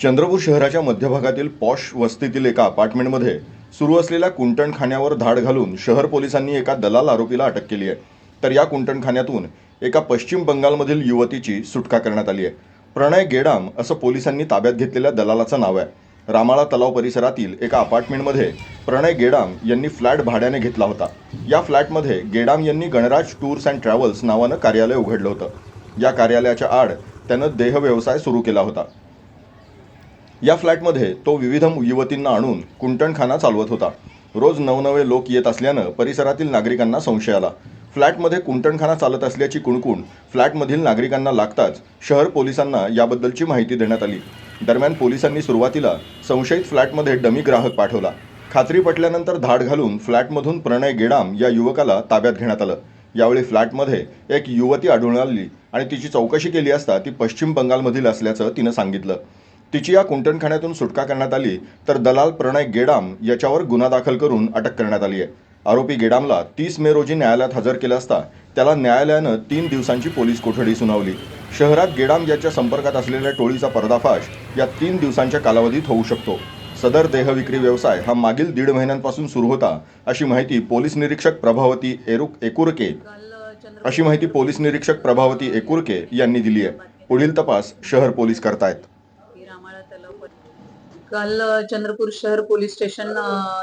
चंद्रपूर शहराच्या मध्यभागातील पॉश वस्तीतील एका अपार्टमेंटमध्ये सुरू असलेल्या कुंटणखान्यावर धाड घालून शहर पोलिसांनी एका दलाल आरोपीला अटक केली आहे. तर या कुंटणखान्यातून एका पश्चिम बंगालमधील युवतीची सुटका करण्यात आली आहे. प्रणय गेडाम असं पोलिसांनी ताब्यात घेतलेल्या दलालाचं नाव आहे. रामाळा तलाव परिसरातील एका अपार्टमेंटमध्ये प्रणय गेडाम यांनी फ्लॅट भाड्याने घेतला होता. या फ्लॅटमध्ये गेडाम यांनी गणराज टूर्स अँड ट्रॅव्हल्स नावानं कार्यालय उघडलं होतं. या कार्यालयाच्या आड त्यानं देह व्यवसाय सुरू केला होता. या फ्लॅटमध्ये तो विविध युवतींना आणून कुंटणखाना चालवत होता. रोज नवनवे लोक येत असल्यानं परिसरातील नागरिकांना संशय आला. फ्लॅटमध्ये कुंटणखाना चालत असल्याची कुणकुण फ्लॅटमधील नागरिकांना लागताच शहर पोलिसांना याबद्दलची माहिती देण्यात आली. दरम्यान पोलिसांनी सुरुवातीला संशयित फ्लॅटमध्ये डमी ग्राहक पाठवला. खात्री पटल्यानंतर धाड घालून फ्लॅटमधून प्रणय गेडाम या युवकाला ताब्यात घेण्यात आलं. यावेळी फ्लॅटमध्ये एक युवती आढळून आली आणि तिची चौकशी केली असता ती पश्चिम बंगालमधील असल्याचं तिनं सांगितलं. तिची या कुंटणखान्यातून सुटका करण्यात आली तर दलाल प्रणय गेडाम याच्यावर गुन्हा दाखल करून अटक करण्यात आली आहे. आरोपी गेडामला तीस मे रोजी न्यायालयात हजर केलं असता त्याला न्यायालयानं तीन दिवसांची पोलीस कोठडी सुनावली. शहरात गेडाम याच्या संपर्कात असलेल्या टोळीचा पर्दाफाश या तीन दिवसांच्या कालावधीत होऊ शकतो. सदर देहविक्री व्यवसाय हा मागील दीड महिन्यांपासून सुरू होता अशी माहिती पोलीस निरीक्षक प्रभावती एरुक एकुरके अशी माहिती पोलीस निरीक्षक प्रभावती एकुरके यांनी दिली आहे. पुढील तपास शहर पोलीस करतायत की रामाळा तलाव पर- काल चंद्रपूर शहर पोलीस स्टेशन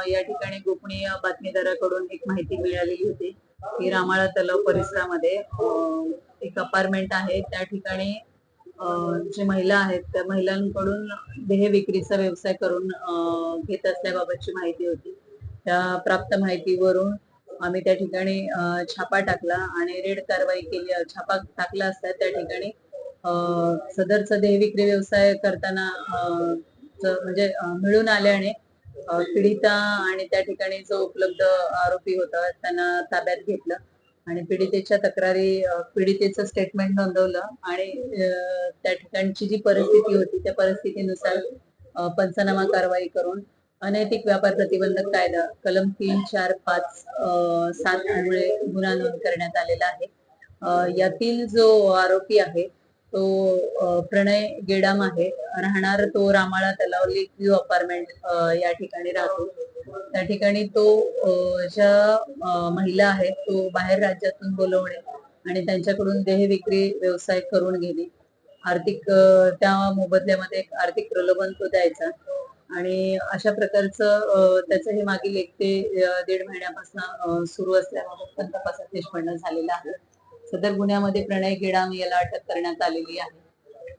या ठिकाणी गोपनीय बातमीदाराकडून एक माहिती मिळालेली होती की रामाळा तलाव परिसरामध्ये एक अपार्टमेंट आहे. त्या ठिकाणी जे महिला आहेत त्या महिलांकडून देह विक्रीचा व्यवसाय करून घेत असल्याबाबतची माहिती होती. त्या प्राप्त माहितीवरून आम्ही त्या ठिकाणी छापा टाकला आणि रेड कारवाई केली छापा टाकला असता त्या ठिकाणी सदरचा देह विक्री व्यवसाय करताना म्हणजे मिळून आल्याने पीडिता आणि त्या ठिकाणी जो उपलब्ध आरोपी होता त्यांना ताब्यात घेतलं आणि पीडितेच्या तक्रारी पीडितेचं स्टेटमेंट नोंदवलं आणि त्या ठिकाणची जी परिस्थिती होती त्या परिस्थितीनुसार पंचनामा कारवाई करून अनैतिक व्यापार प्रतिबंधक कायदा कलम तीन चार पाच सात मुळे गुन्हा नोंद करण्यात आलेला आहे. यातील जो आरोपी आहे तो प्रणय गेडाम आहे. राहणार तो रामाळा तलाव लेक व्ह्यू अपार्टमेंट या ठिकाणी राहतो. त्या ठिकाणी तो ज्या महिला आहेत तो बाहेर राज्यातून बोलवणे आणि त्यांच्याकडून देह विक्री व्यवसाय करून घेणे. आर्थिक त्या मोबदल्यामध्ये एक आर्थिक प्रलोभन तो द्यायचा. आणि अशा प्रकारचं त्याचं हे मागील एक ते दीड महिन्यापासून सुरू असल्याबाबत पण तपासात निष्पन्न झालेला आहे. सदर गुन्ह्यामध्ये प्रणय गेडाम याला अटक करण्यात आलेली आहे.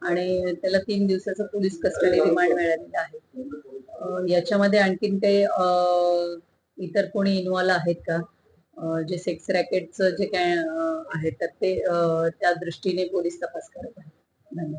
आणि त्याला तीन दिवसाचं पोलीस कस्टडी रिमांड मिळालेलं आहे. याच्यामध्ये आणखीन काही इतर कोणी इन्व्हॉल्व आहेत का? जे सेक्स रॅकेटचं जे काय आहे तर ते त्या दृष्टीने पोलीस तपास करत आहेत.